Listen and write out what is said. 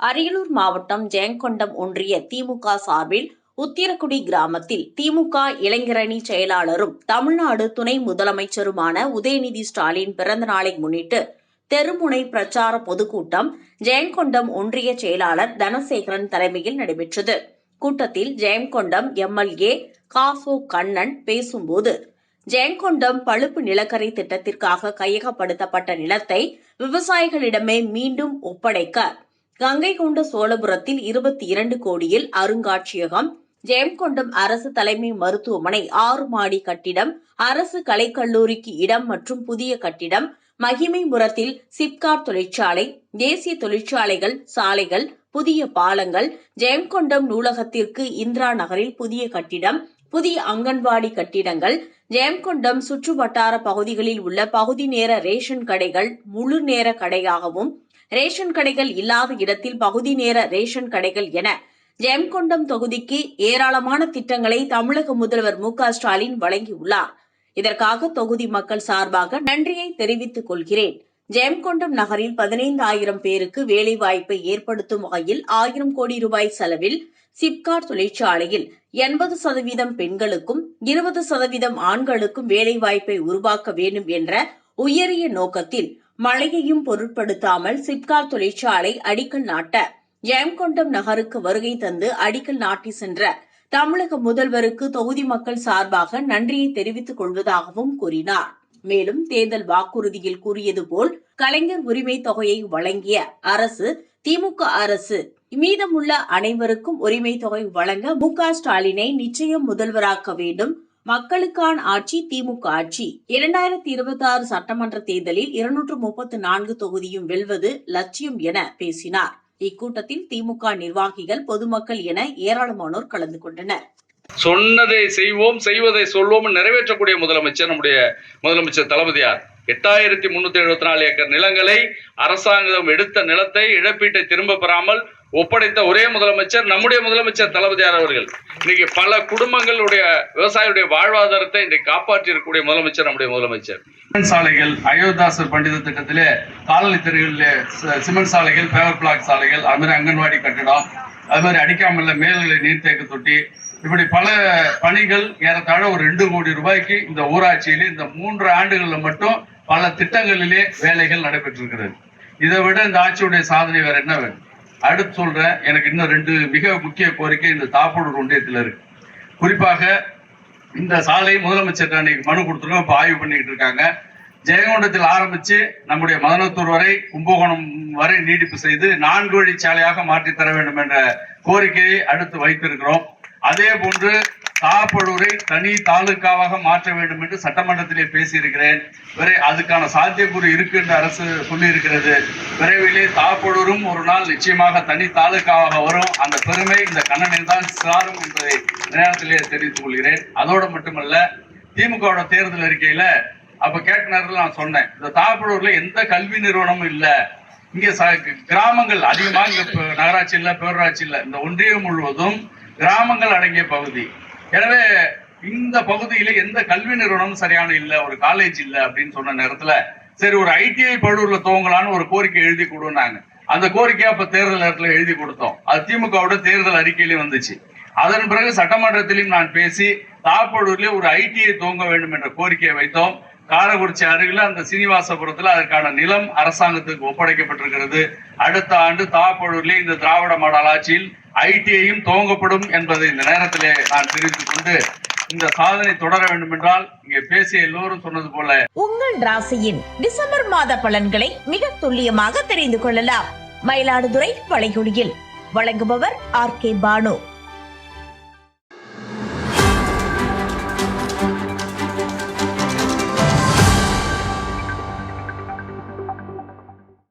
அரியலூர் மாவட்டம் ஜெயங்கொண்டம் ஒன்றிய திமுக சார்பில் உத்திரக்குடி கிராமத்தில் திமுக இளைஞரணி செயலாளரும் தமிழ்நாடு துணை முதலமைச்சருமான உதயநிதி ஸ்டாலின் பிறந்த நாளை முன்னிட்டு தெருமுனை பிரச்சார பொதுக்கூட்டம் ஜெயங்கொண்டம் ஒன்றிய செயலாளர் தனசேகரன் தலைமையில் நடைபெற்றது. கூட்டத்தில் ஜெயங்கொண்டம் எம்எல்ஏ காசோ கண்ணன் பேசும்போது ஜெயங்கொண்டம் பழுப்பு நிலக்கரி திட்டத்திற்காக கையகப்படுத்தப்பட்ட நிலத்தை விவசாயிகளிடமே மீண்டும் ஒப்படைக்க கங்கை கொண்ட சோழபுரத்தில் இருபத்தி இரண்டு கோடியில் அருங்காட்சியகம் ஜெயம்கொண்டம் அரசு தலைமை மருத்துவமனை ஆறு மாடி கட்டிடம் அரசு கலைக்கல்லூரிக்கு இடம் மற்றும் புதிய கட்டிடம் மகிமைபுரத்தில் சிப்காட் தொழிற்சாலை தேசிய தொழிற்சாலைகள் சாலைகள் புதிய பாலங்கள் ஜெயம்கொண்டம் நூலகத்திற்கு இந்திரா நகரில் புதிய கட்டிடம் புதிய அங்கன்வாடி கட்டிடங்கள் ஜெயம்கொண்டம் சுற்று வட்டார பகுதிகளில் உள்ள பகுதி நேர ரேஷன் கடைகள் முழு நேர கடையாகவும் ரேஷன் கடைகள் இல்லாத இடத்தில் பகுதி நேர ரேஷன் கடைகள் என ஜெயம்கொண்டம் தொகுதிக்கு ஏராளமான திட்டங்களை தமிழக முதல்வர் மு க ஸ்டாலின் வழங்கியுள்ளார். இதற்காக தொகுதி மக்கள் சார்பாக நன்றியை தெரிவித்துக் கொள்கிறேன். ஜெயம்கொண்டம் நகரில் பதினைந்து ஆயிரம் பேருக்கு வேலைவாய்ப்பை ஏற்படுத்தும் வகையில் ஆயிரம் கோடி ரூபாய் செலவில் சிப்காட் தொழிற்சாலையில் எண்பது சதவீதம் பெண்களுக்கும் இருபது சதவீதம் ஆண்களுக்கும் வேலைவாய்ப்பை உருவாக்க வேண்டும் என்ற உயரிய நோக்கத்தில் மழையையும் பொருட்படுத்தாமல் சிப்கார் தொழிற்சாலை அடிக்கல் நாட்ட ஜெயங்கொண்டம் நகருக்கு வருகை தந்து அடிக்கல் நாட்டி சென்ற தமிழக முதல்வருக்கு தொகுதி மக்கள் சார்பாக நன்றியை தெரிவித்துக் கொள்வதாகவும் கூறினார். மேலும் தேர்தல் வாக்குறுதியில் கூறியது போல் கலைஞர் உரிமை தொகையை வழங்கிய அரசு திமுக அரசு மீதமுள்ள அனைவருக்கும் உரிமை தொகை வழங்க மு ஸ்டாலினை நிச்சயம் முதல்வராக்க வேண்டும். மக்களுக்கான ஆட்சி திமுக ஆட்சி. இரண்டாயிரத்தி இருபத்தி ஆறு சட்டமன்ற தேர்தலில் இருநூற்று முப்பத்து நான்கு தொகுதியும் வெல்வது லட்சியம் என பேசினார். இக்கூட்டத்தில் திமுக நிர்வாகிகள் பொதுமக்கள் என ஏராளமானோர் கலந்து கொண்டனர். சொன்னதை செய்வோம் செய்வதை சொல்வோம் நிறைவேற்றக்கூடிய முதலமைச்சர் நம்முடைய முதலமைச்சர் தளபதியார். எட்டாயிரத்தி முன்னூத்தி எழுபத்தி நாலு ஏக்கர் நிலங்களை அரசாங்கம் எடுத்த நிலத்தை இழப்பீட்டை திரும்ப பெறாமல் ஒப்படைத்த ஒரே முதலமைச்சர் நம்முடைய முதலமைச்சர் தளபதியார் அவர்கள். இன்னைக்கு பல குடும்பங்களுடைய விவசாயிகளுடைய வாழ்வாதாரத்தை இன்றைக்கு காப்பாற்றி இருக்கக்கூடிய முதலமைச்சர் நம்முடைய முதலமைச்சர். சிமெண்ட் சாலைகள் அயோத்தாசர் பண்டித திட்டத்திலே காலனி தெருகளிலே சிமெண்ட் சாலைகள் பேவர் பிளாக் சாலைகள் அது மாதிரி அங்கன்வாடி கட்டிடம் அது மாதிரி அடிக்காமல்ல மேல்நிலை நீர்த்தேக்க தொட்டி இப்படி பல பணிகள் ஏறத்தாழ ஒரு ரெண்டு கோடி ரூபாய்க்கு இந்த ஊராட்சியிலே இந்த மூன்று ஆண்டுகளில் மட்டும் பல திட்டங்களிலே வேலைகள் நடைபெற்றிருக்கிறது. இதை விட இந்த ஆட்சியுடைய சாதனை வேற என்ன வேணும்? அடுத்து சொல்றேன் எனக்கு இன்னும் ரெண்டு மிக முக்கிய கோரிக்கை இந்த தாப்பூர் ஒன்றியத்தில் இருக்கு. குறிப்பாக இந்த சாலை முதலமைச்சர் அன்னைக்கு மனு கொடுத்துருக்கோம் இப்போ ஆய்வு பண்ணிக்கிட்டு இருக்காங்க. ஜெயங்கொண்டத்தில் ஆரம்பிச்சு நம்முடைய மதனத்தூர் வரை கும்பகோணம் வரை நீடிப்பு செய்து நான்கு வழி சாலையாக மாற்றி தர வேண்டும் என்ற கோரிக்கையை அடுத்து வைத்திருக்கிறோம். அதே போன்று தாப்பலூரை தனி தாலுக்காவாக மாற்ற வேண்டும் என்று சட்டமன்றத்திலே பேசியிருக்கிறேன். வரை அதுக்கான சாத்தியக்கூறு இருக்கு என்று அரசு சொல்லியிருக்கிறது. விரைவிலே தாப்பலூரும் ஒரு நாள் நிச்சயமாக தனி தாலுக்காவாக வரும். அந்த பெருமை இந்த கண்ணனில் தான் சாரும் என்பதை நேரத்திலே தெரிவித்துக் கொள்கிறேன். அதோடு மட்டுமல்ல திமுகவோட தேர்தல் அறிக்கையில அப்ப கேட்ட நேரத்தில் நான் சொன்னேன். இந்த தாப்பழூர்ல எந்த கல்வி நிறுவனமும் இல்லை. இங்க ச- கிராமங்கள் அதிகமாக நகராட்சி இல்ல பேரூராட்சி இல்ல இந்த ஒன்றியம் முழுவதும் கிராமங்கள் அடங்கிய பகுதி. எனவே இந்த பகுதியில எந்த கல்வி நிறுவனமும் சரியான இல்ல ஒரு காலேஜ் இல்ல அப்படின்னு சொன்ன நேரத்துல சரி ஒரு ஐடிஐ படூர்ல துவங்கலான்னு ஒரு கோரிக்கை எழுதி கொடுனாங்க அந்த கோரிக்கையை அப்ப தேர்தல் நேரத்துல எழுதி கொடுத்தோம். அது திமுகவோட தேர்தல் அறிக்கையிலே வந்துச்சு. அதன் பிறகு சட்டமன்றத்திலையும் நான் பேசி தாப்படூர்லேயே ஒரு ஐடிஐ துவங்க வேண்டும் என்ற கோரிக்கையை வைத்தோம். காரக்குறிச்சி அருகில் அந்த சீனிவாசபுரத்தில் அதற்கான நிலம் அரசாங்கத்துக்கு ஒப்படைக்கப்பட்டிருக்கிறது. அடுத்த ஆண்டு தாப்பழூர்ல இந்த திராவிட மாடல் ஆட்சியில் ஐடிஐயும் துவங்கப்படும் என்பதை இந்த நேரத்திலே நான் தெரிவித்துக் கொண்டு இந்த சாதனை தொடர வேண்டும் என்றால் இங்கே பேசிய எல்லோரும் சொன்னது போல உங்கள் ராசியின் டிசம்பர் மாத பலன்களை மிக துல்லியமாக தெரிந்து கொள்ளலாம். மயிலாடுதுறை வளைகுடியில் வழங்குபவர் ஆர் கே பானு.